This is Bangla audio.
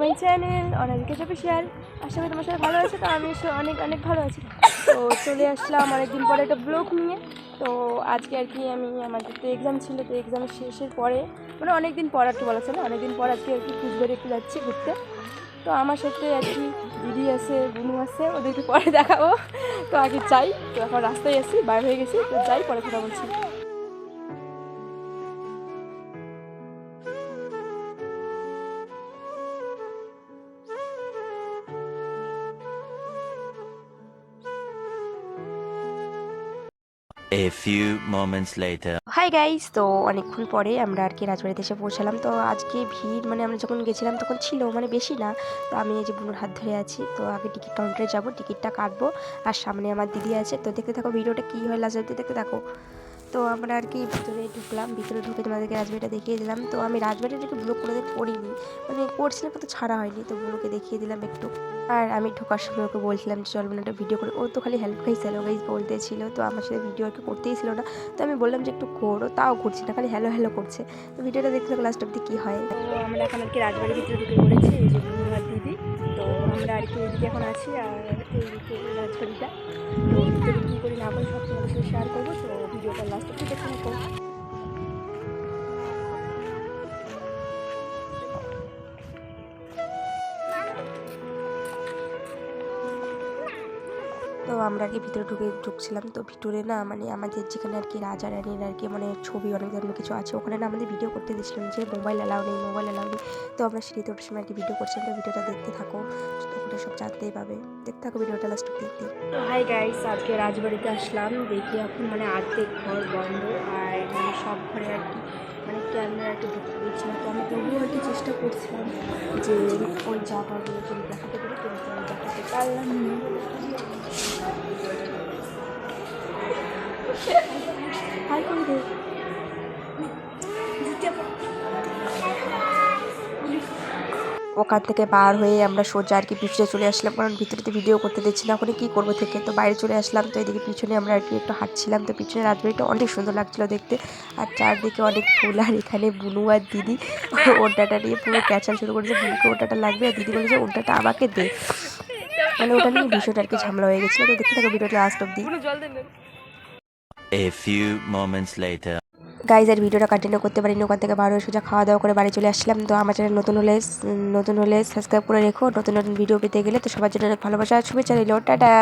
মাই চ্যানেল অনামিকা অফিসিয়াল আশা করি তোমার সাথে ভালো আছে, তো আমি অনেক অনেক ভালো আছি। তো চলে আসলাম অনেকদিন পরে একটা ব্লগ নিয়ে। তো আজকে আর কি আমি আমাদের তো এক্সাম ছিল, তো এক্সামের শেষের পরে মানে অনেক দিন পর আর কি বলা চলে অনেক দিন পর আজকে আর কি কুচবিহারে একটু যাচ্ছি ঘুরতে। তো আমার সাথে আর কি দিদি আছে, বুনু আছে, ওদেরকে পরে দেখাবো। তো আগে যাই, তো এখন রাস্তায় আছি বাইরে হয়ে গেছি, তো যাই, পরে কথা বলছি। A few moments later. Hi guys তো অনেকক্ষণ পরে আমরা আর কি রাজবাড়িতে এসে পৌঁছালাম। তো আজকে ভিড় মানে আমরা যখন গেছিলাম তখন ছিল মানে বেশি না। তো আমি এই যে বুনুর হাত ধরে আছি, তো আগে টিকিট কাউন্টারে যাব, টিকিটটা কাটবো। আর সামনে আমার দিদি আছে। তো দেখতে থাকো ভিডিওটা কী হয় লাস্ট দেখতে থাকো। তো আমরা আর কি ভিতরে ঢুকলাম, ভিতরে ঢুকে তোমাদেরকে রাজবাড়িটা দেখিয়ে দিলাম। তো আমি রাজবাড়িটাকে ব্লগ কোনোদিন করিনি মানে করছিলাম কিন্তু ছাড়া হয়নি, তো ব্লগে দেখিয়ে দিলাম একটু। আর আমি ঢোকার সময় ওকে বলছিলাম যে, চল একটা ভিডিও করে ও তো খালি হেল্প খাইছিল গাইজ বলতেছিল। তো আমার সাথে ভিডিও আর কি করতেই ছিল না। তো আমি বললাম যে, একটু করো, তাও করছি না, খালি হ্যালো হ্যালো করছে। তো ভিডিওটা দেখতে থাকো লাস্ট অব্দি কী হয়। তো আমরা এখন আর কি রাজবাড়ির ভিতরে ঢুকে পড়েছি, এই যে দিদি। তো আমরা আর কি এখন আছি, আর এইদিকে রাজবাড়িটা। তো না করি সব তোমাদের শেয়ার করব তো ভিডিওটা লাস্ট অব্দি দেখে তো আমরা কি ভিতরে ঢুকে ঢুকছিলাম। তো ভিতরে না মানে আমাদের যেখানে আর কি রাজা রানীর আর কি মানে ছবি অনেক ধরনের কিছু আছে, ওখানে না আমাদের ভিডিও করতে দিয়েছিলাম যে মোবাইল অ্যালাউ নেই মোবাইল অ্যালাউ নেই। তো আমরা সিঁড়িতে ওঠার সময় আর কি ভিডিও করছিলাম, তো ভিডিওটা দেখতে থাকো। ওখানে সব জানতেই পাবে। দেখতে থাকো ভিডিওটা লাস্ট দেখতে তো হাই গাইস আজকে রাজবাড়িতে আসলাম। দেখি এখন মানে অর্ধেক ঘর বন্ধ, আর মানে সব ঘরে আর কি মানে ক্যামেরা একটু ঢুকতে আমি তবুও আর কি চেষ্টা করছিলাম যে ওই জায়গাগুলো যদি দেখাতে পারি, কিন্তু আমি দেখাতে পারলাম না। হাই করে ওখান থেকে বার হয়ে আমরা সোজা আর কি পিছনে চলে আসলাম। কারণ ভিতরেতে ভিডিও করতে দিচ্ছি না ওখানে কী করব থেকে? তো বাইরে চলে আসলাম তো এদিকে পিছনে আমরা আর কি একটু হাঁটছিলাম। তো পিছনে রাজবাড়িটা অনেক সুন্দর লাগছিল দেখতে। আর চারদিকে অনেক ফুল আর এখানে বুনু আর দিদি ওটাটা নিয়ে পুরো ক্যাচাল শুরু করেছে। বুনুকে ওটাটা লাগবে আর দিদি বলেছে ওটাটা আমাকে দে। মানে ওটা নিয়ে ভীষণ আর কি ঝামেলা হয়ে গেছিল। তো দেখতে থাকো ভিডিওটা লাস্ট অব্দি A few moments later. Guys আর ভিডিওটা কন্টিনিউ করতে পারিনি, ওখান থেকে বারো সোজা খাওয়া দাওয়া করে বাড়ি চলে আসলাম। তো আমার চ্যানেল নতুন হলে নতুন হলে সাবস্ক্রাইব করে রেখো। নতুন নতুন ভিডিও পেতে গেলে তো সবার জন্য ভালোবাসা শুভেচ্ছা রইল। টাটা!